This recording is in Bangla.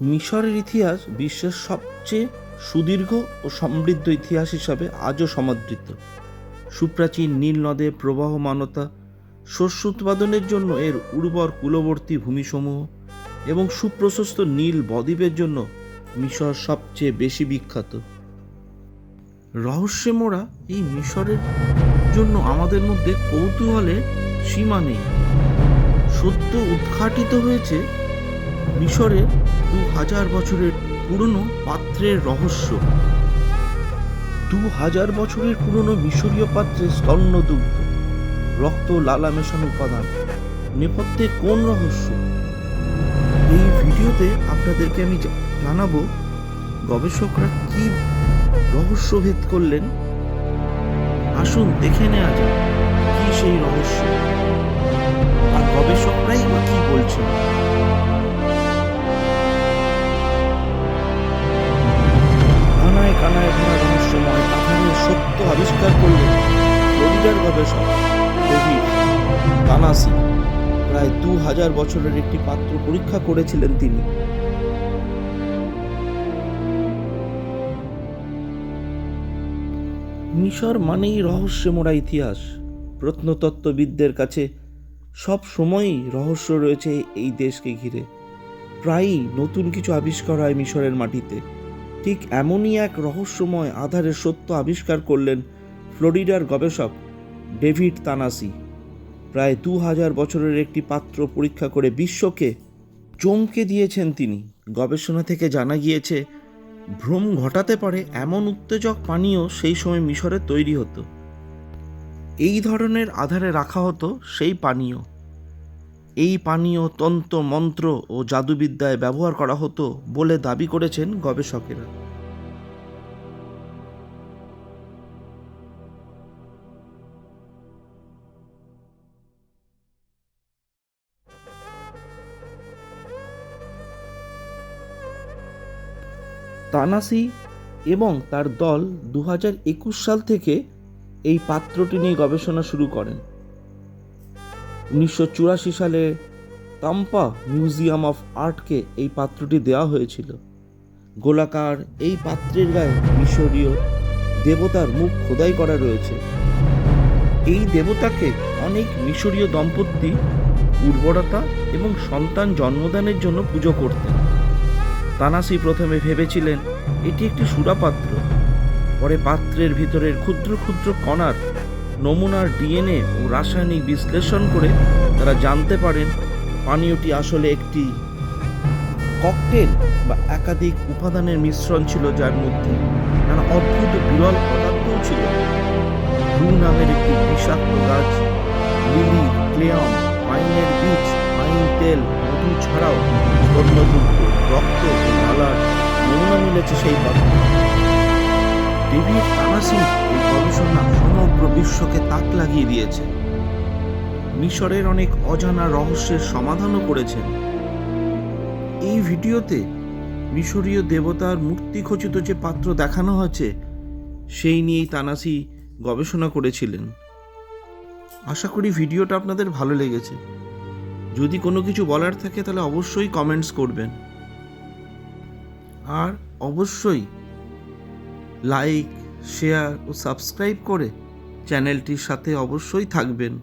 মিশরের ইতিহাস বিশ্বের সবচেয়ে সুদীর্ঘ ও সমৃদ্ধ ইতিহাস হিসাবে আজও সমাদৃত। সুপ্রাচীন নীল নদে প্রবাহমানতা, শস্য উৎপাদনের জন্য এর উর্বর কূলবর্তী ভূমিসমূহ এবং সুপ্রশস্ত নীল বদ্বীপের জন্য মিশর সবচেয়ে বেশি বিখ্যাত। রহস্যে মোড়া এই মিশরের জন্য আমাদের মধ্যে কৌতূহলের সীমা নেই। সত্য উদ্ঘাটিত হয়েছে মিশরের দু হাজার বছরের পুরনো পাত্রের রহস্য। দু হাজার বছরের পুরনো মিশরীয় পাত্রে স্তন্যদুগ্ধ রক্ত লালা মেশানো উপাদান, নেপথ্যে কোন রহস্য? এই ভিডিওতে আপনাদেরকে আমি জানাব, গবেষকরা কি রহস্য ভেদ করলেন? আসুন দেখে নেওয়া যাক, কি সেই রহস্য? আর গবেষকরাই বা কি বলছেন? আবিষ্কার করলেন ফ্লোরিডার গবেষক ডেভিড তানাসি প্রায় দু হাজার বছরের একটি পাত্র পরীক্ষা করেছিলেন তিনি। মিশর মানেই রহস্যে মোড়া ইতিহাস। প্রত্নতত্ত্ববিদদের কাছে সব সময়ই রহস্য রয়েছে এই দেশকে ঘিরে। প্রায়ই নতুন কিছু আবিষ্কার হয় মিশরের মাটিতে। ঠিক এমনই এক রহস্যময় আধারের সত্য আবিষ্কার করলেন ফ্লোরিডার গবেষক ডেভিড তানাসি প্রায় দু হাজার বছরের একটি পাত্র পরীক্ষা করে বিশ্বকে চমকে দিয়েছেন তিনি। গবেষণা থেকে জানা গিয়েছে, ভ্রম ঘটাতে পারে এমন উত্তেজক পানীয় সেই সময় মিশরে তৈরি হতো। এই ধরনের আধারে রাখা হতো সেই পানীয়। এই পানীয় তন্ত্র, মন্ত্র ও জাদুবিদ্যায় ব্যবহার করা হতো বলে দাবি করেছেন গবেষকেরা। তানাসি এবং তার দল দু একুশ সাল থেকে এই পাত্রটি নিয়ে গবেষণা শুরু করেন। উনিশশো চুরাশি সালে তাম্পা মিউজিয়াম অফ আর্টকে এই পাত্রটি দেওয়া হয়েছিল। গোলাকার এই পাত্রের গায়ে মিশরীয় দেবতার মুখ খোদাই করা রয়েছে। এই দেবতাকে অনেক মিশরীয় দম্পতি উর্বরতা এবং সন্তান জন্মদানের জন্য পুজো করতেন। তানাসি প্রথমে ভেবেছিলেন, এটি একটি সুরাপাত্র। পরে পাত্রের ভিতরের ক্ষুদ্র ক্ষুদ্র কণার নমুনার ডিএনএ ও রাসায়নিক বিশ্লেষণ করে তারা জানতে পারেন, পানীয়টি আসলে একটি ককটেল বা একাধিক উপাদানের মিশ্রণ ছিল যার মধ্যে নানা অদ্ভুত বিরল পদার্থও ছিল। ব্লু নামের একটি বিষাক্ত গাছ, লিলি, ক্লেয়ম, পাইনের বীজ, পাইন তেল, মধু ছাড়াও লালার মিলেছে সেই পাত্রে ডেভিড তানাসি এই গবেষণা সমগ্র বিশ্বকে তাক লাগিয়ে দিয়েছে। মিশরের অনেক অজানা রহস্যের সমাধানও করেছেন এই ভিডিওতে মিশরীয় দেবতার মূর্তি খচিত যে পাত্র দেখানো হয়েছে সেই নিয়েই তানাসি গবেষণা করেছিলেন। আশা করি ভিডিওটা আপনাদের ভালো লেগেছে। যদি কোনো কিছু বলার থাকে তাহলে অবশ্যই কমেন্টস করবেন। আর অবশ্যই লাইক শেয়ার ও সাবস্ক্রাইব করে চ্যানেলটির সাথে অবশ্যই থাকবেন।